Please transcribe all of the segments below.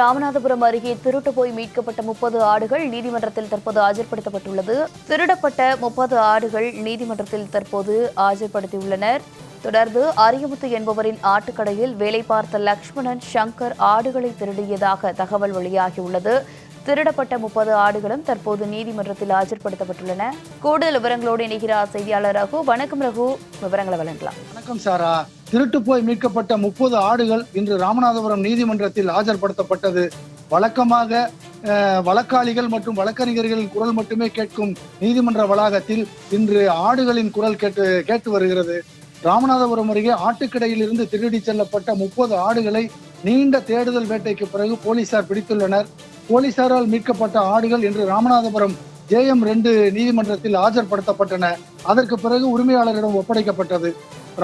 ராமநாதபுரம் அருகே திருட்டு போய் மீட்கப்பட்ட முப்பது ஆடுகள் நீதிமன்றத்தில் தற்போது ஆஜர்படுத்தப்பட்டுள்ளது. திருடப்பட்ட முப்பது ஆடுகள் நீதிமன்றத்தில் தற்போது ஆஜர்படுத்தியுள்ளனர். தொடர்ந்து அரியமுத்து என்பவரின் ஆட்டுக்கடையில் வேலை பார்த்த லக்ஷ்மணன் சங்கர் ஆடுகளை திருடியதாக தகவல் வெளியாகியுள்ளது. திருடப்பட்ட முப்பது ஆடுகளும் தற்போது நீதிமன்றத்தில் ஆஜர்படுத்தப்பட்டுள்ளன. கூடுதல் விவரங்களோடு இணைகிறார் செய்தியாளர் ரகு. வணக்கம் ரகு. விவரங்களை வழங்கலாம். வணக்கம் சாரா. திருட்டு போய் மீட்கப்பட்ட முப்பது ஆடுகள் இன்று ராமநாதபுரம் நீதிமன்றத்தில் ஆஜர்படுத்தப்பட்டது. வழக்கமாக வழக்காளிகள் மற்றும் வழக்கறிஞர்களின் குரல் மட்டுமே கேட்கும் நீதிமன்ற வளாகத்தில் இன்று ஆடுகளின் குரல் கேட்டு கேட்டு வருகிறது. ராமநாதபுரம் அருகே ஆட்டுக்கிடையில் இருந்து திருடி செல்லப்பட்ட முப்பது ஆடுகளை நீண்ட தேடுதல் வேட்டைக்கு பிறகு போலீசார் பிடித்துள்ளனர். போலீசாரால் மீட்கப்பட்ட ஆடுகள் இன்று ராமநாதபுரம் ஜேஎம் ரெண்டு நீதிமன்றத்தில் ஆஜர்படுத்தப்பட்டன. அதற்கு பிறகு உரிமையாளரிடம் ஒப்படைக்கப்பட்டது.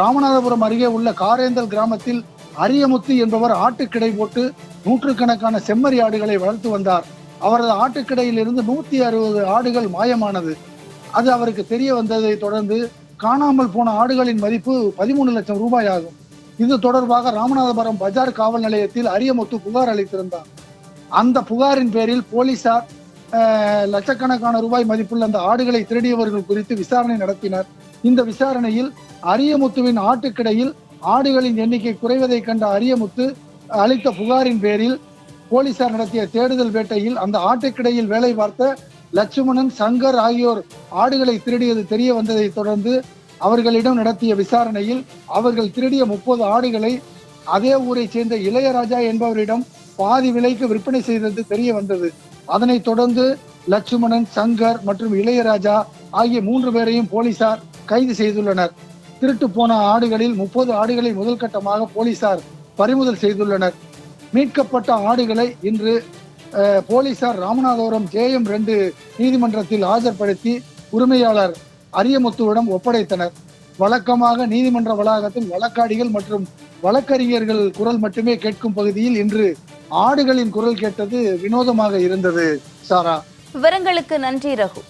ராமநாதபுரம் அருகே உள்ள காரேந்தல் கிராமத்தில் அரியமுத்து என்பவர் ஆட்டுக்கிடை போட்டு நூற்றுக்கணக்கான செம்மறி ஆடுகளை வளர்த்து வந்தார். அவரது ஆட்டுக்கிடையில் இருந்து நூத்தி அறுபது ஆடுகள் மாயமானது. அது அவருக்கு தெரிய வந்ததை தொடர்ந்து காணாமல் போன ஆடுகளின் மதிப்பு பதிமூணு லட்சம் ரூபாய் ஆகும் இது தொடர்பாக ராமநாதபுரம் பஜார் காவல் நிலையத்தில் அரியமுத்து புகார் அளித்திருந்தார். அந்த புகாரின் பேரில் போலீசார் லட்சக்கணக்கான ரூபாய் மதிப்புள்ள அந்த ஆடுகளை திருடியவர்கள் குறித்து விசாரணை நடத்தினர். இந்த விசாரணையில் அரியமுத்துவின் ஆட்டுக்கிடையில் ஆடுகளின் எண்ணிக்கை குறைவதைக் கண்ட அரியமுத்து அளித்த புகாரின் பேரில் போலீசார் நடத்திய தேடுதல் வேட்டையில் அந்த ஆட்டுக்கிடையில் வேலை பார்த்த லட்சுமணன் சங்கர் ஆகியோர் ஆடுகளை திருடியது தெரிய வந்ததை தொடர்ந்து அவர்களிடம் நடத்திய விசாரணையில் அவர்கள் திருடிய முப்பது ஆடுகளை அதே ஊரைச் சேர்ந்த இளையராஜா என்பவரிடம் பாதி விலைக்கு விற்பனை செய்தது தெரிய வந்தது. அதனைத் தொடர்ந்து லட்சுமணன் சங்கர் மற்றும் இளையராஜா ஆகிய மூன்று பேரையும் போலீசார் கைது செய்துள்ளனர். திருட்டு போன ஆடுகளில் முப்பது ஆடுகளை முதல் கட்டமாக போலீசார் பறிமுதல் செய்துள்ளனர். மீட்கப்பட்ட ஆடுகளை இன்று போலீசார் ராமநாதபுரம் ஜேஎம் ரெண்டு நீதிமன்றத்தில் ஆஜர்படுத்தி உரிமையாளர் அரியமுத்துவிடம் ஒப்படைத்தனர். வழக்கமாக நீதிமன்ற வளாகத்தில் வழக்காடிகள் மற்றும் வழக்கறிஞர்கள் குரல் மட்டுமே கேட்கும் பகுதியில் இன்று ஆடுகளின் குரல் கேட்டது வினோதமாக இருந்தது. சாரா. விவரங்களுக்கு நன்றி ரகு.